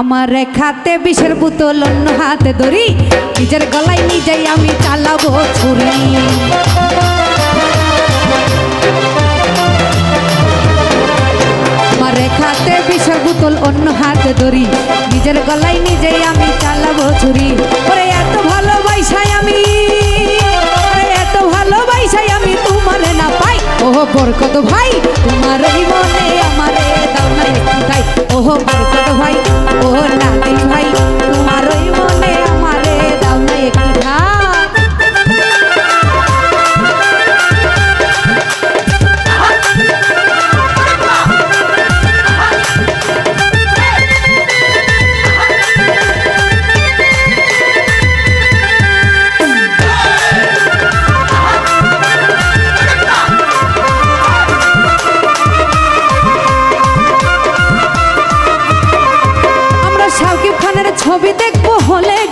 আমার হাতে বিষের বোতল, অন্য হাতে ধরি নিজের গলায় নিজেই আমি চালাবো ছুরি। আমার হাতে বিষের বোতল, অন্য হাতে ধরি নিজের গলায় নিজেই আমি চালাবো ছুরি। ওরে এত ভালোবাসাই আমি এত ভালোবাসাই আমি তোমারে না পাই। ওহ বরকত ভাই, তোমার মনে আমারে দাও না একটু তাই ওহ বরকত ভাই ওহ নাতি ভাই।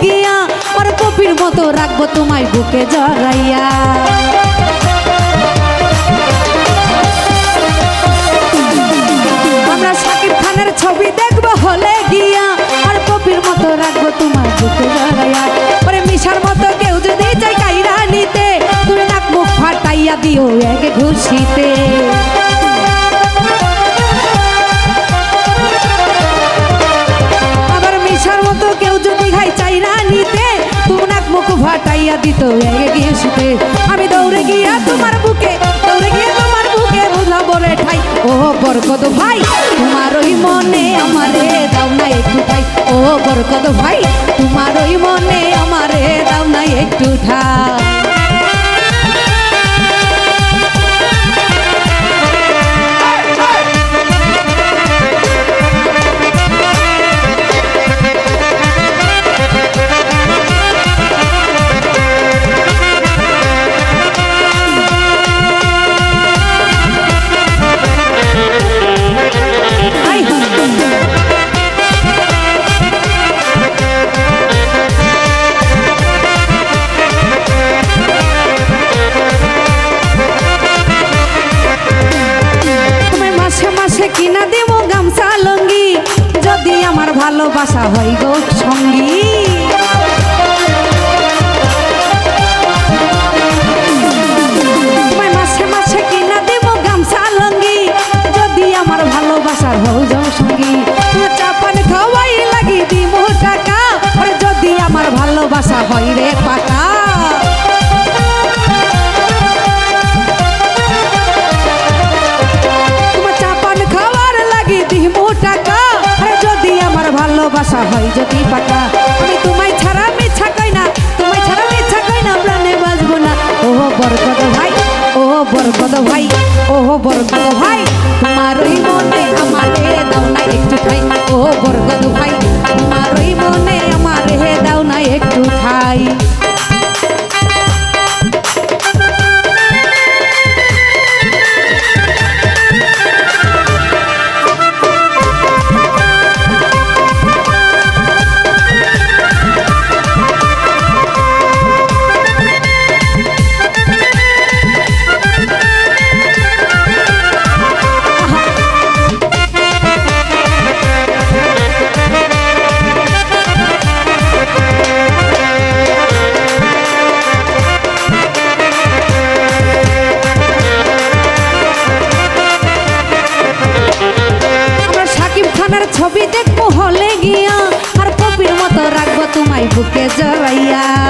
গিয়া আর কপির মতো রাখব তোমায় বুকে জড়াইয়া। আমরা শাকিব খানের ছবি দেখব হলে গিয়া, আর কপির মতো রাখব তোমার বুকে জড়াইয়া। পরে মিশার মতো কেউ যদি চাই কাইরা নিতে তুমি নাক মুখ ফাটাইয়া দিও এক ঘুষিতে। ফাটাইয়া দিত রেগে গিয়ে শুতে আমি দৌড়ে গিয়া তোমার বুকে, দৌড়ে গিয়ে তোমার বুকে বুঝাবো বলে ঠাই। ও বরকত ভাই তোমার ওই মনে আমারে দাও না একটু ভাই ও বরকত ভাই মাসে কিনা দেব গামছা লঙ্গি? যদি আমার ভালোবাসা হয় গো সঙ্গী। ভালোবাসা হয় যদি পাকা আমি তোমায় ছাড়া মিছা কই না, তোমায় ছাড়া মিছা কই না, প্রাণে বাঁচবো না। ও বরকত ভাই ও বরকত ভাই ও বরকত ভাই, তোমার ওই মনে আমারে দাও না একটু ঠাই। ও বরকত ভাই, তোমার ওই মনে আমারে দাও না একটু ঠাই। বুকে জড়াইয়া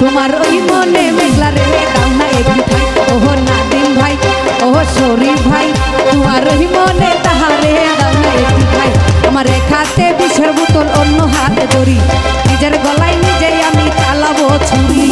তোমার ওই মনে মেঘলা রে, দাও না একটি ঠাই। ওহো নাদিম ভাই, ওহো সরি ভাই, তোমার ওই মনে তাহারে, দাও না ভাই ঠাই। আমার খাতে বিষের বোতল, অন্য হাতে ধরি নিজের গলায় নিজেই আমি চালাবো ছুরি।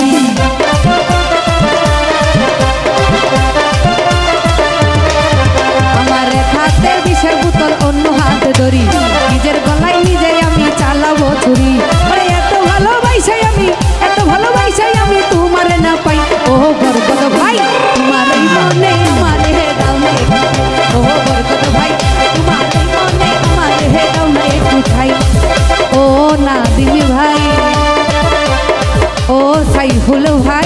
না দিলি ভাই। ও সাইফুল ভাই।